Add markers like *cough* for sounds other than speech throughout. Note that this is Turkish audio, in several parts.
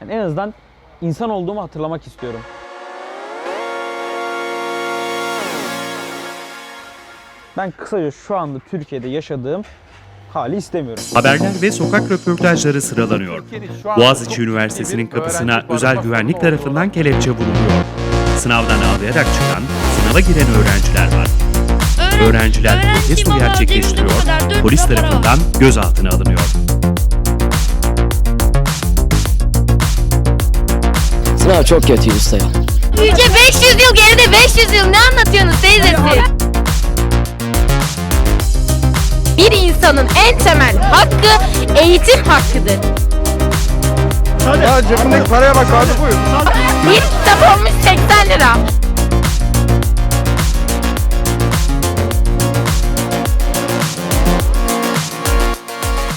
Yani en azından insan olduğumu hatırlamak istiyorum. Ben kısaca şu anda Türkiye'de yaşadığım hali istemiyorum. Haberler ve sokak röportajları sıralanıyor. Boğaziçi Üniversitesi'nin kapısına özel güvenlik tarafından kelepçe vuruluyor. Sınavdan ağlayarak çıkan, sınava giren öğrenciler var. Öğrenciler protesto gerçekleştiriyor, polis tarafından gözaltına alınıyor. Sınav çok kötü usta ya. Ülke 500 yıl geride 500 yıl ne anlatıyorsunuz teyzesi? Bir insanın en temel hakkı eğitim hakkıdır. Ya cebindeki paraya bak abi buyur. Bir kitap olmuş 80 lira.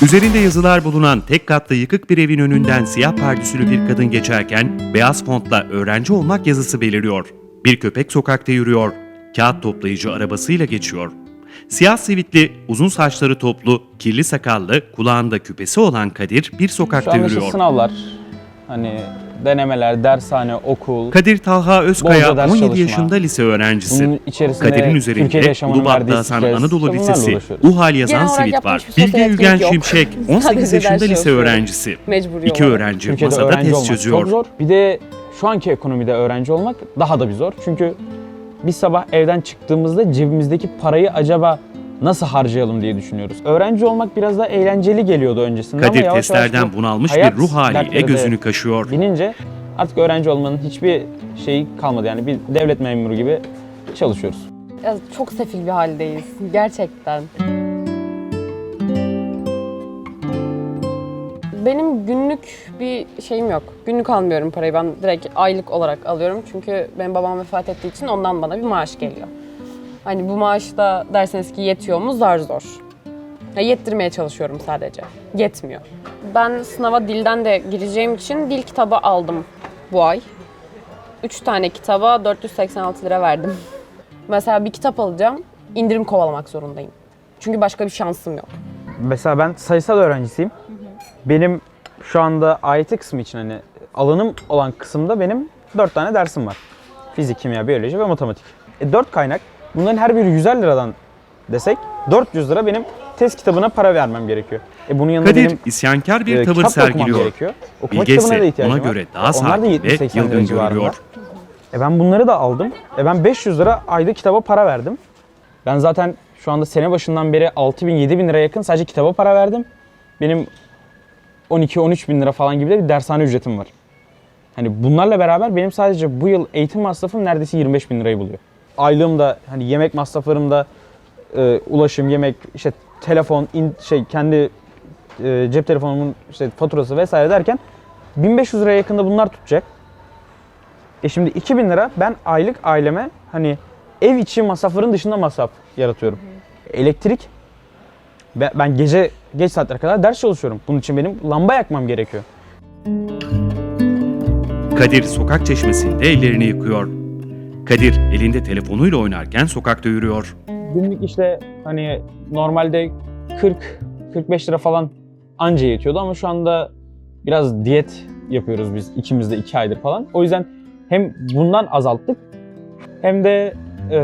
Üzerinde yazılar bulunan tek katlı yıkık bir evin önünden siyah pardüsülü bir kadın geçerken beyaz fontla öğrenci olmak yazısı beliriyor. Bir köpek sokakta yürüyor. Kağıt toplayıcı arabasıyla geçiyor. Siyah sivitli, uzun saçları toplu, kirli sakallı, kulağında küpesi olan Kadir bir Şu sokakta anda işte yürüyor. sınavlar, hani denemeler, dershane, okul. Kadir Talha Özkaya ders 17 çalışma. yaşında lise öğrencisi. Bunun içerisinde Kadir'in üzerinde Ulubatlı Hasan stres, Anadolu Lisesi. UHAL yazan sivit var. Bilge Yügen. Şimşek 18 Sadece yaşında lise öğrencisi. Mecburi İki öğrenci Türkiye'de masada öğrenci test çözüyor. çok zor. Bir de şu anki ekonomide öğrenci olmak daha da bir zor. Çünkü biz sabah evden çıktığımızda cebimizdeki parayı acaba nasıl harcayalım diye düşünüyoruz. Öğrenci olmak biraz daha eğlenceli geliyordu öncesinde ama Kadir yavaş yavaş testlerden bu bunalmış bir ruh haliyle de gözünü kaşıyor. Binince artık öğrenci olmanın hiçbir şeyi kalmadı. Yani bir devlet memuru gibi çalışıyoruz. Ya çok sefil bir haldeyiz gerçekten. Benim günlük bir şeyim yok. Günlük almıyorum parayı. Ben direkt aylık olarak alıyorum. Çünkü benim babam vefat ettiği için ondan bana bir maaş geliyor. Hani bu maaş da derseniz ki yetiyor mu? Zar zor. Ya yettirmeye çalışıyorum sadece. Yetmiyor. Ben sınava dilden de gireceğim için dil kitabı aldım bu ay. 3 tane kitaba 486 lira verdim. *laughs* Mesela bir kitap alacağım, indirim kovalamak zorundayım. Çünkü başka bir şansım yok. Mesela ben sayısal öğrencisiyim. Benim şu anda AYT kısmı için hani alanım olan kısımda benim 4 tane dersim var. Fizik, kimya, biyoloji ve matematik. E 4 kaynak. Bunların her biri 150 liradan desek 400 lira benim test kitabına para vermem gerekiyor. E bunun yanında Kadir benim isyankar bir e, tavır kitap da okumam sergiliyor. gerekiyor. Okuma Bilge kitabına da ise ihtiyacım ona var. göre daha Onlar da sakin ve 70-80 lira yılgın civarında. E ben bunları da aldım. E ben 500 lira ayda kitaba para verdim. Ben zaten şu anda sene başından beri 6 bin 7 bin lira yakın sadece kitaba para verdim. Benim 12-13 bin lira falan gibi de bir dershane ücretim var. Hani bunlarla beraber benim sadece bu yıl eğitim masrafım neredeyse 25 bin lirayı buluyor. Aylığım da hani yemek masraflarım da e, ulaşım, yemek, işte telefon, in, şey kendi e, cep telefonumun işte faturası vesaire derken 1500 liraya yakında bunlar tutacak. E şimdi 2000 lira ben aylık aileme hani ev içi masrafların dışında masraf yaratıyorum. Elektrik ben, ben gece geç saatlere kadar ders çalışıyorum. Bunun için benim lamba yakmam gerekiyor. Kadir sokak çeşmesinde ellerini yıkıyor. Kadir elinde telefonuyla oynarken sokakta yürüyor. Günlük işte hani normalde 40-45 lira falan anca yetiyordu ama şu anda biraz diyet yapıyoruz biz ikimiz de 2 aydır falan. O yüzden hem bundan azalttık hem de e,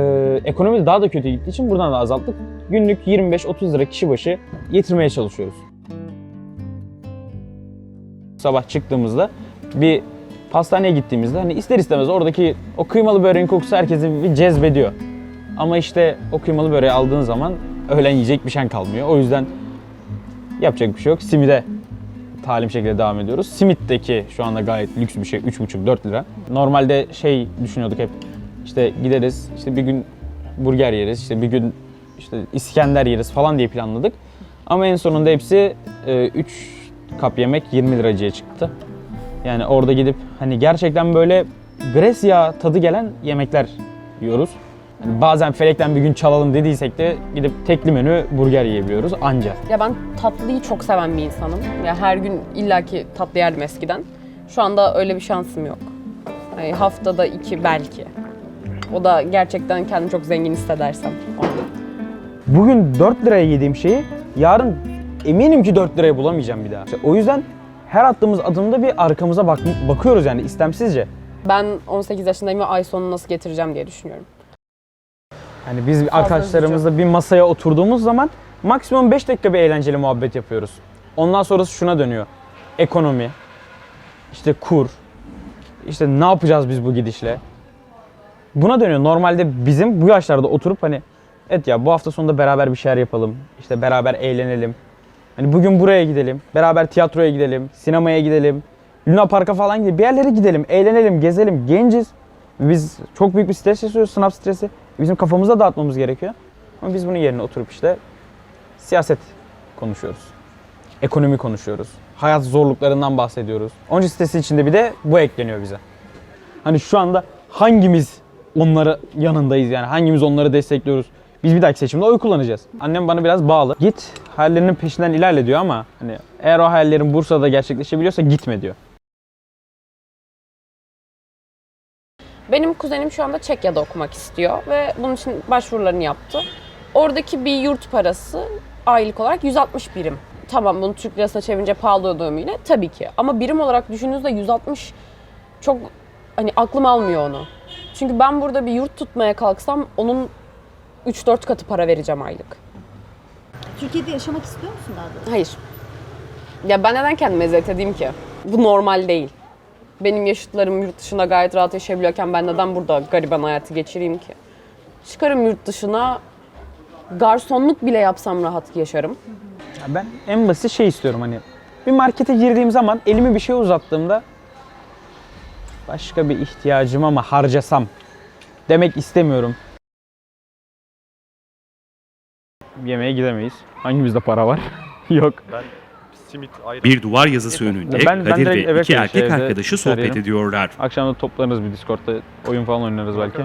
ekonomi daha da kötü gittiği için buradan da azalttık. Günlük 25-30 lira kişi başı yetirmeye çalışıyoruz. Sabah çıktığımızda bir pastaneye gittiğimizde hani ister istemez oradaki o kıymalı böreğin kokusu herkesi bir cezbediyor. Ama işte o kıymalı böreği aldığın zaman öğlen yiyecek bir şey kalmıyor. O yüzden yapacak bir şey yok. Simide talim şekilde devam ediyoruz. Simitteki şu anda gayet lüks bir şey. 3,5-4 lira. Normalde şey düşünüyorduk hep. işte gideriz, işte bir gün burger yeriz, işte bir gün işte İskender yeriz falan diye planladık. Ama en sonunda hepsi 3 kap yemek 20 liracıya çıktı. Yani orada gidip hani gerçekten böyle Grecia tadı gelen yemekler yiyoruz. Yani bazen felekten bir gün çalalım dediysek de gidip tekli menü burger yiyebiliyoruz anca. Ya ben tatlıyı çok seven bir insanım. Ya her gün illaki tatlı yerdim eskiden. Şu anda öyle bir şansım yok. Yani haftada iki belki. O da gerçekten kendimi çok zengin hissedersem. Bugün 4 liraya yediğim şeyi yarın eminim ki 4 liraya bulamayacağım bir daha. İşte o yüzden her attığımız adımda bir arkamıza bak bakıyoruz yani istemsizce. Ben 18 yaşındayım ve ay sonu nasıl getireceğim diye düşünüyorum. Yani biz arkadaşlarımızla bir masaya oturduğumuz zaman maksimum 5 dakika bir eğlenceli muhabbet yapıyoruz. Ondan sonrası şuna dönüyor. Ekonomi, işte kur, işte ne yapacağız biz bu gidişle. Buna dönüyor. Normalde bizim bu yaşlarda oturup hani evet ya bu hafta sonunda beraber bir şeyler yapalım. işte beraber eğlenelim. Hani bugün buraya gidelim. Beraber tiyatroya gidelim. Sinemaya gidelim. Luna Park'a falan gidelim. Bir yerlere gidelim. Eğlenelim, gezelim. Genciz. Biz çok büyük bir stres yaşıyoruz. Sınav stresi. Bizim kafamızda dağıtmamız gerekiyor. Ama biz bunun yerine oturup işte siyaset konuşuyoruz. Ekonomi konuşuyoruz. Hayat zorluklarından bahsediyoruz. Onun sitesi içinde bir de bu ekleniyor bize. Hani şu anda hangimiz onları yanındayız yani hangimiz onları destekliyoruz? Biz bir dahaki seçimde oy kullanacağız. Annem bana biraz bağlı. Git hayallerinin peşinden ilerle diyor ama hani eğer o hayallerin Bursa'da gerçekleşebiliyorsa gitme diyor. Benim kuzenim şu anda Çekya'da okumak istiyor ve bunun için başvurularını yaptı. Oradaki bir yurt parası aylık olarak 160 birim. Tamam bunu Türk lirasına çevirince pahalı ödüğümüyle tabii ki. Ama birim olarak düşündüğünüzde 160 çok hani aklım almıyor onu. Çünkü ben burada bir yurt tutmaya kalksam onun 3-4 katı para vereceğim aylık. Türkiye'de yaşamak istiyor musun daha doğrusu? Hayır. Ya ben neden kendime eziyet edeyim ki? Bu normal değil. Benim yaşıtlarım yurt dışında gayet rahat yaşayabiliyorken ben neden burada gariban hayatı geçireyim ki? Çıkarım yurt dışına, garsonluk bile yapsam rahat yaşarım. Ya ben en basit şey istiyorum hani bir markete girdiğim zaman elimi bir şey uzattığımda başka bir ihtiyacıma mı harcasam demek istemiyorum. Yemeğe gidemeyiz. Hangimizde para var? *laughs* Yok. Simit ayrı. Bir duvar yazısı önünde Ben- ben Kadir direkt ve eve iki erkek evde arkadaşı sohbet sarayım. ediyorlar. Akşam da toplanırız bir Discord'da oyun falan oynarız belki.